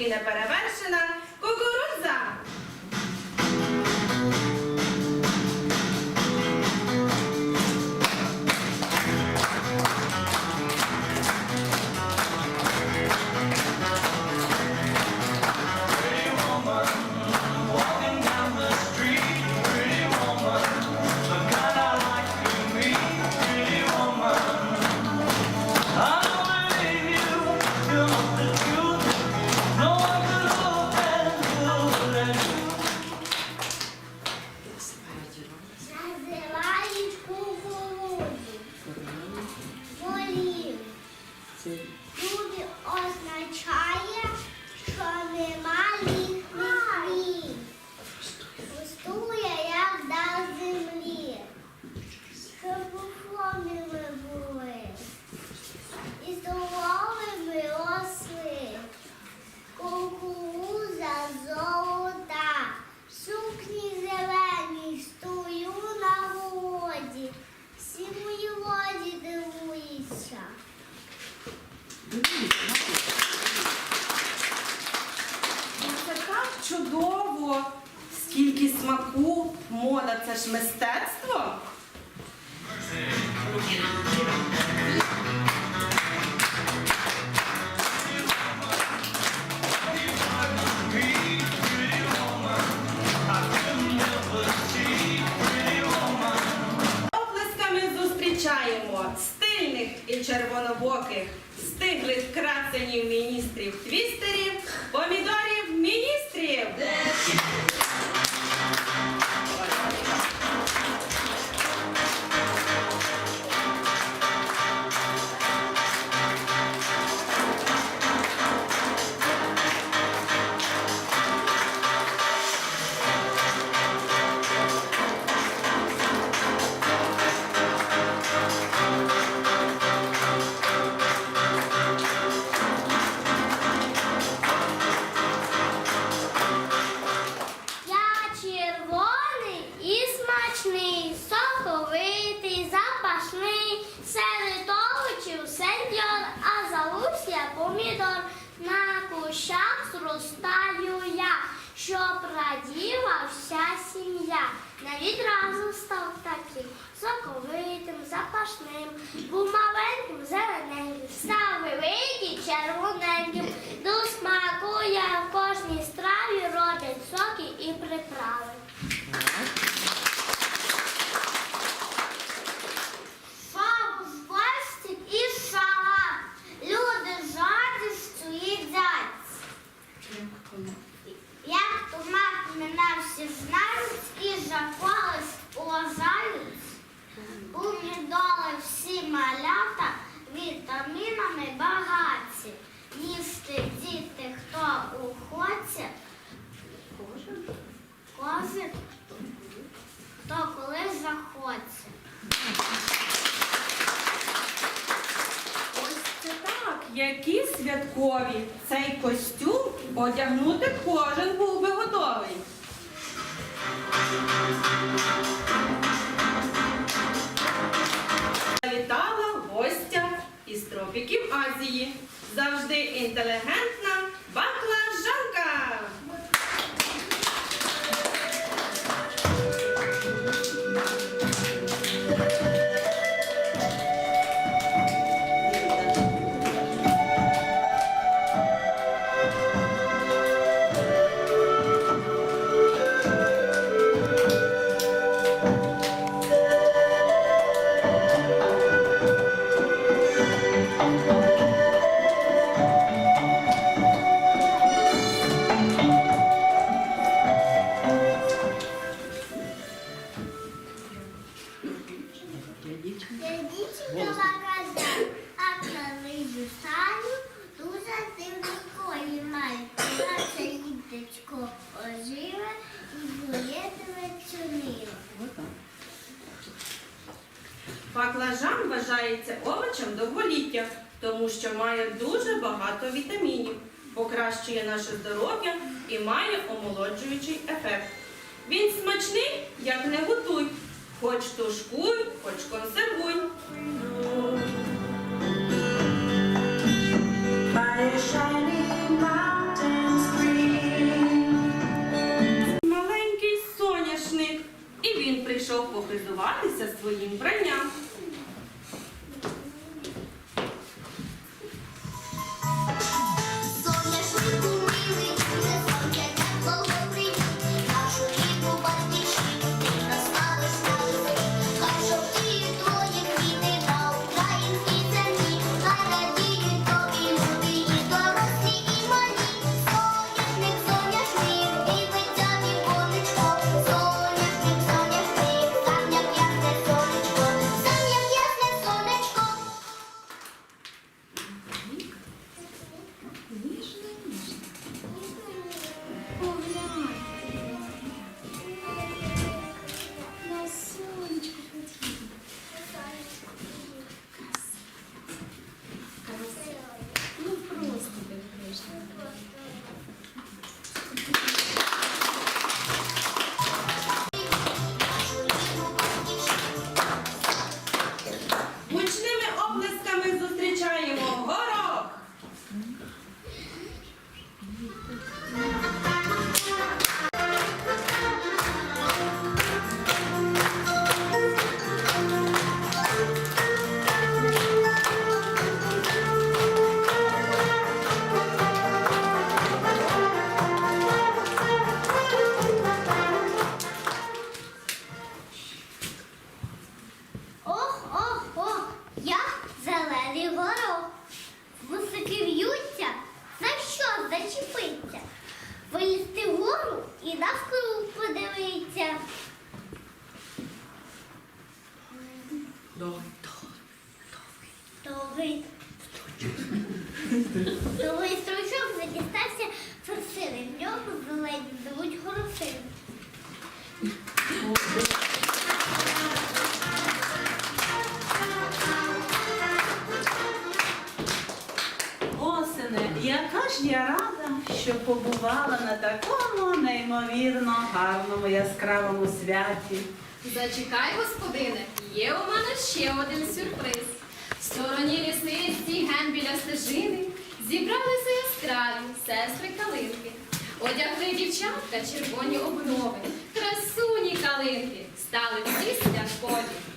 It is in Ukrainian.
і неперевершена стильних і червонобоких, стиглих красенів міністрів твістерів, помідорів міністрів. Щоб раділа вся сім'я. Не відразу став таким соковитим, запашним, був маленьким, зелененьким, став великий, червоненьким. До смаку я в кожній страві роблять соки і приправи. Знають і за колись уважають. Помідори всі малята вітамінами багаті. Їсти діти, хто охоче, кожен, хто коли захоче. Ось так, які святкові. Цей костюм одягнути кожен був би готовий. Завітала гостя із тропіків Азії. Завжди інтелігентна Баклажан вважається овочем довголіття, тому що має дуже багато вітамінів, покращує наше здоров'я і має омолоджуючий ефект. Він смачний, як не готуй, хоч тушкуй, хоч консервуй. By a довгий довгий стручок задістався форсини. В нього зелені живуть горосини. Осене, яка ж я рада, що побувала на такому неймовірно гарному яскравому святі. Зачекай, господине, є у мене ще один сюрприз. Стороні лісниці ген біля стежини зібралися яскраві сестри калинки. Одягли дівчатка червоні обнови, красуні калинки, стали всі святкові.